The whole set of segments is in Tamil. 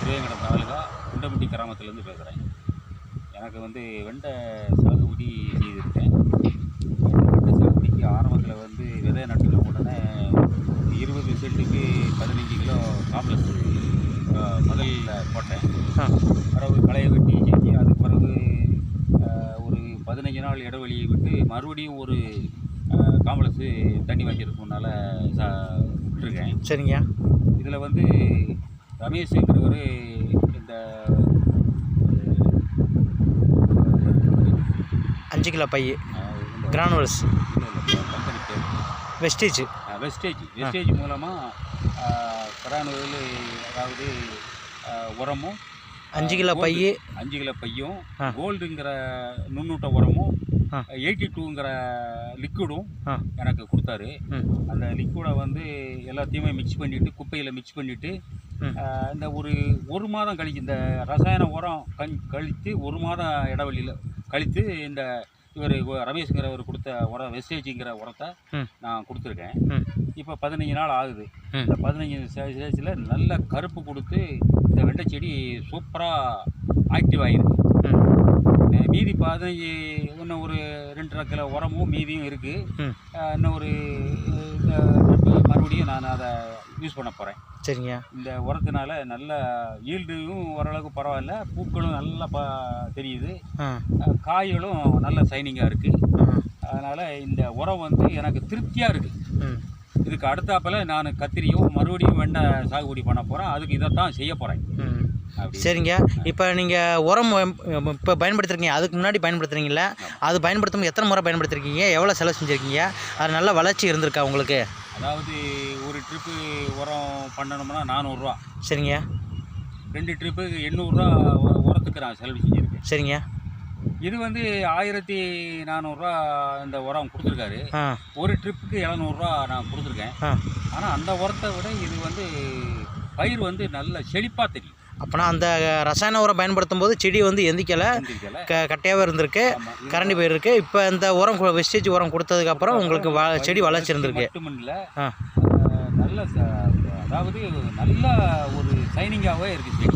திருவேங்கடம் தாலுகா குண்டம்பட்டி கிராமத்துலேருந்து பேசுகிறேன். எனக்கு வந்து வெண்டை சாகுபடி செய்திருக்கேன். வெண்டை சாகுபடிக்கு ஆரம்பத்தில் வந்து விதை நட்டுன உடனே இருபது சென்ட்டுக்கு பதினஞ்சு கிலோ காம்ப்ளெக்ஸ் முதல்ல போட்டேன். பிறகு களையை வெட்டி செஞ்சு அதுக்கு பிறகு ஒரு பதினஞ்சு நாள் இடைவெளியை விட்டு மறுபடியும் ஒரு காம்ப்ளெக்ஸு தண்ணி வைக்கிறதுக்கு முன்னால் சா விட்டுருக்கேன். சரிங்க. இதில் வந்து ரமேஷுங்கிறவர் இந்த அஞ்சு கிலோ பை கிரானுவல்ஸ் கம்பெனி பேர் வெஸ்டேஜ் வெஸ்டேஜ் வெஸ்டேஜ் மூலமாக கிரானுவல் அதாவது உரமும் அஞ்சு கிலோ பை அஞ்சு கிலோ பையும். கோல்டுங்கிற நுண்ணூட்ட உரமும். எயிட்டி டூங்கிற லிக்விடும் எனக்கு கொடுத்தாரு அந்த லிக்விடை வந்து எல்லாத்தையுமே மிக்ஸ் பண்ணிவிட்டு குப்பையில் மிக்ஸ் பண்ணிவிட்டு. இந்த ஒரு ஒரு மாதம் கழிச்சு இந்த ரசாயன உரம் கண் கழித்து ஒரு மாதம் இடைவெளியில் கழித்து இந்த இவர் ரமேஷ்ங்கிறவர் கொடுத்த உரம் வெஸ்டேஜுங்கிற உரத்தை நான் கொடுத்துருக்கேன். இப்போ பதினஞ்சு நாள் ஆகுது. இந்த பதினஞ்சு ஸ்டேஜில் நல்ல கருப்பு கொடுத்து இந்த வெண்டை செடி சூப்பராக ஆக்டிவ் ஆகிருக்கு மீதி பதினஞ்சு இன்னும் ஒரு ரெண்டரை கிலோ உரமும் மீதியும் இருக்குது இன்னும் ஒரு மறுபடியும் நான் அதை யூஸ் பண்ண போகிறேன் சரிங்க. இந்த உரத்தினால நல்ல ஈல்டும் ஓரளவுக்கு பரவாயில்ல. பூக்களும் நல்லா ப தெரியுது. காய்களும் நல்ல சைனிங்காக இருக்குது அதனால் இந்த உரம் வந்து எனக்கு திருப்தியாக இருக்குது இதுக்கு அடுத்தாப்பில் நான் கத்திரியும் மறுபடியும் வெண்டை சாகுபடி பண்ண போகிறேன் அதுக்கு இதைத்தான் செய்ய போகிறேன் சரிங்க. இப்போ நீங்கள் உரம் இப்போ பயன்படுத்துறீங்க அதுக்கு முன்னாடி பயன்படுத்துறீங்களா அது பயன்படுத்தும் எத்தனை முறை பயன்படுத்திருக்கீங்க? எவ்வளோ செலவு செஞ்சுருக்கீங்க? அது நல்ல வளர்ச்சி இருந்திருக்கா உங்களுக்கு? அதாவது ஒரு ட்ரிப்பு உரம் பண்ணணும்னா நானூறுரூவா. சரிங்க. ரெண்டு ட்ரிப்பு எண்ணூறுரூவா உரத்துக்கு நான் செலவு செஞ்சுருக்கேன். சரிங்க. இது வந்து ஆயிரத்தி நானூறுரூவா இந்த உரம் கொடுத்துருக்காரு. ஒரு ட்ரிப்புக்கு எழுநூறுவா நான் கொடுத்துருக்கேன். ஆனால் அந்த உரத்தை விட இது வந்து பயிர் வந்து நல்ல செழிப்பாக தெரியும். அப்போனா அந்த ரசாயன உரம் பயன்படுத்தும் போது செடி வந்து எந்திக்கலை. க கட்டையாகவே இருந்திருக்கு. கரண்டி போயிருக்கு. இப்போ இந்த உரம் வெஸ்டேஜ் உரம் கொடுத்ததுக்கப்புறம் உங்களுக்கு வ செடி வளர்ச்சி இருந்திருக்கு. மட்டுமில்ல. ஆ. நல்ல அதாவது நல்ல ஒரு சைனிங்காகவே இருக்குது.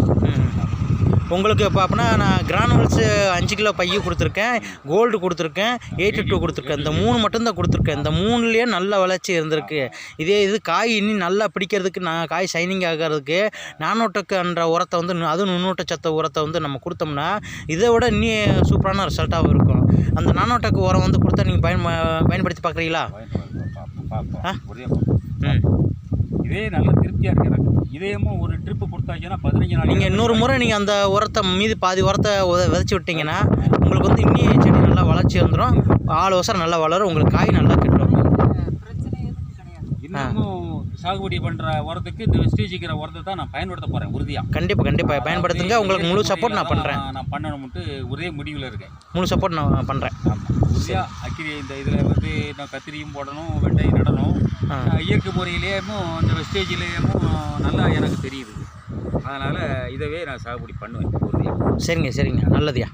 உங்களுக்கு இப்போ அப்படின்னா நான் கிரானுவல்ஸு அஞ்சு கிலோ பைய கொடுத்துருக்கேன் கோல்டு கொடுத்துருக்கேன் எயிட்டி டூ கொடுத்துருக்கேன். இந்த மூணு மட்டும்தான் கொடுத்துருக்கேன். இந்த மூணுலேயே நல்ல வளர்ச்சி இருந்திருக்கு. இதே இது காய் இன்னும் நல்லா பிடிக்கிறதுக்கு நான் காய் ஷைனிங் ஆகிறதுக்கு நானூட்டுக்குன்ற உரத்தை வந்து அதுவும் நுண்ணூட்ட சத்த உரத்தை வந்து நம்ம கொடுத்தோம்னா இதை விட இன்னும் சூப்பரான ரிசல்ட்டாகவும் இருக்கும். அந்த நானூட்டக்கு உரம் வந்து கொடுத்தா நீங்கள் பயன் பயன்படுத்தி பார்க்குறீங்களா. ஆ? ம். இதே நல்ல திருப்தியாக இருக்கு எனக்கு இதேமும் ஒரு ட்ரிப்பு கொடுத்தாச்சுன்னா பதினஞ்சு நாள் நீங்கள் இன்னொரு முறை நீங்கள் அந்த உரத்தை மீதி பாதி உரத்தை உத- விதைச்சி விட்டீங்கன்னா உங்களுக்கு வந்து இன்னும் செடி நல்லா வளர்ச்சி வந்துடும் ஆள் அவசரம் நல்லா வளரும். உங்களுக்கு காய் நல்லா கிட்டும். இன்னமும் சாகுபடி பண்ணுற உரத்துக்கு இந்த வெஸ்டேஜிக்கிற உரத்தை தான் நான் பயன்படுத்த போகிறேன் உறுதியாக கண்டிப்பாக கண்டிப்பாக பயன்படுத்துங்க. உங்களுக்கு முழு சப்போர்ட் நான் பண்ணுறேன் நான் பண்ணணும்ட்டு ஒரே முடிவில் இருக்கேன். முழு சப்போர்ட் நான் பண்ணுறேன் உறுதியாக அக்கிரி இந்த இதில் வந்து நான் கத்திரியும் போடணும் வெண்டையும் நடணும். இயற்கை முறையிலேயும் இந்த வெஸ்டேஜ்லேயும் நல்லா எனக்கு தெரியுது. அதனால் இதவே நான் சாகுபடி பண்ணுவேன். சரிங்க சரிங்க. நல்லதுயா